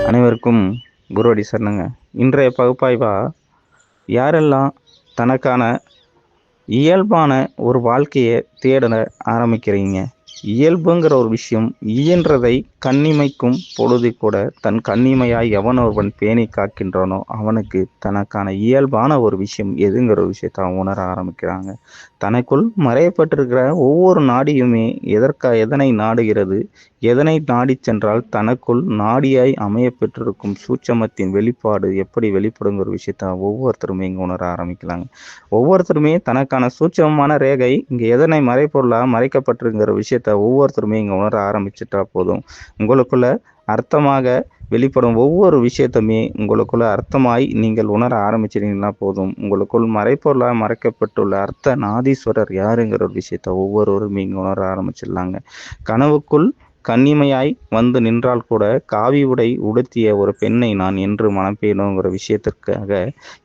அனைவருக்கும் குருவடி சரணங்க. இன்றைய பகுப்பாய்வா யாரெல்லாம் தனக்கான இயல்பான ஒரு வாழ்க்கையை தேட ஆரம்பிக்கிறீங்க? இயல்புங்கிற ஒரு விஷயம் இயன்றதை கண்ணிமைக்கும் பொழுது கூட தன் கண்ணிமையாய் எவன் ஒருவன் பேணி காக்கின்றானோ அவனுக்கு தனக்கான இயல்பான ஒரு விஷயம் எதுங்கிற ஒரு விஷயத்த அவன் உணர ஆரம்பிக்கிறாங்க. தனக்குள் மறையப்பட்டிருக்கிற ஒவ்வொரு நாடியுமே எதற்கா எதனை நாடுகிறது எதனை நாடி சென்றால் தனக்குள் நாடியாய் அமைய பெற்றிருக்கும் சூட்சமத்தின் வெளிப்பாடு எப்படி வெளிப்படுங்கிற விஷயத்த ஒவ்வொருத்தருமே இங்கே உணர ஆரம்பிக்கலாங்க. ஒவ்வொருத்தருமே தனக்கான சூட்சமமான ரேகை இங்கே எதனை மறைப்பொருளாக மறைக்கப்பட்டிருங்கிற விஷயத்த ஒவ்வொருத்தருமே இங்கே உணர ஆரம்பிச்சிட்டா போதும். உங்களுக்குள்ள அர்த்தமாக வெளிப்படும் ஒவ்வொரு விஷயத்தையுமே உங்களுக்குள்ள அர்த்தமாய் நீங்கள் உணர ஆரம்பிச்சிட்டீங்கன்னா போதும். உங்களுக்குள் மறைப்பொருளாக மறைக்கப்பட்டுள்ள அர்த்த நாதீஸ்வரர் யாருங்கிற ஒரு விஷயத்த ஒவ்வொருவரும் இங்கே உணர ஆரம்பிச்சிடலாங்க. கனவுக்குள் கன்னிமையாய் வந்து நின்றால் கூட காவி உடை உடுத்திய ஒரு பெண்ணை நான் என்று மணப்பேனுங்கிற விஷயத்திற்காக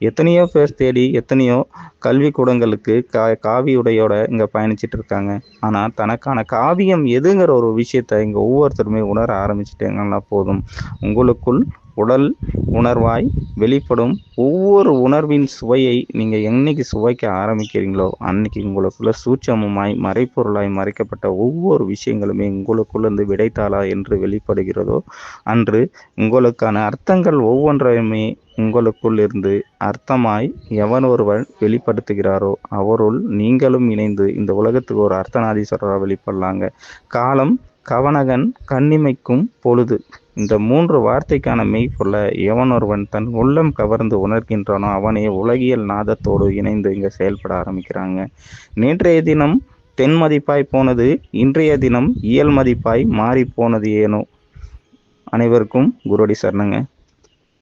எத்தனையோ பேர் தேடி எத்தனையோ கல்வி கூடங்களுக்கு கா காவி உடையோட இங்கே பயணிச்சிட்டு இருக்காங்க ஆனால் தனக்கான காவியம் எதுங்கிற ஒரு விஷயத்தை இங்கே ஒவ்வொருத்தருமே உணர ஆரம்பிச்சிட்டீங்கன்னா போதும். உங்களுக்குள் உடல் உணர்வாய் வெளிப்படும் ஒவ்வொரு உணர்வின் சுவையை நீங்கள் என்னைக்கு சுவைக்க ஆரம்பிக்கிறீங்களோ அன்னைக்கு உங்களுக்குள்ள சூட்சமமாய் மறைப்பொருளாய் மறைக்கப்பட்ட ஒவ்வொரு விஷயங்களுமே உங்களுக்குள்ளேருந்து விடைத்தாளா என்று வெளிப்படுகிறதோ அன்று உங்களுக்கான அர்த்தங்கள் ஒவ்வொன்றையுமே உங்களுக்குள் இருந்து அர்த்தமாய் எவன் ஒருவன் வெளிப்படுத்துகிறாரோ அவருள் நீங்களும் இணைந்து இந்த உலகத்துக்கு ஒரு அர்த்தநாதீஸ்வரராக வெளிப்படலாங்க. காலம் கவனகன் கண்ணிமைக்கும் பொழுது. இந்த மூன்று வார்த்தைக்கான மெய்ப்பொருள எவன் ஒருவன் தன் உள்ளம் கவர்ந்து உணர்கின்றானோ அவனே உலகியல் நாதத்தோடு இணைந்து இங்கே செயல்பட ஆரம்பிக்கிறாங்க. நேற்றைய தினம் தென் மதிப்பாய் போனது இன்றைய தினம் இயல் மதிப்பாய் மாறி போனது ஏனோ? அனைவருக்கும் குருடி சரணங்க.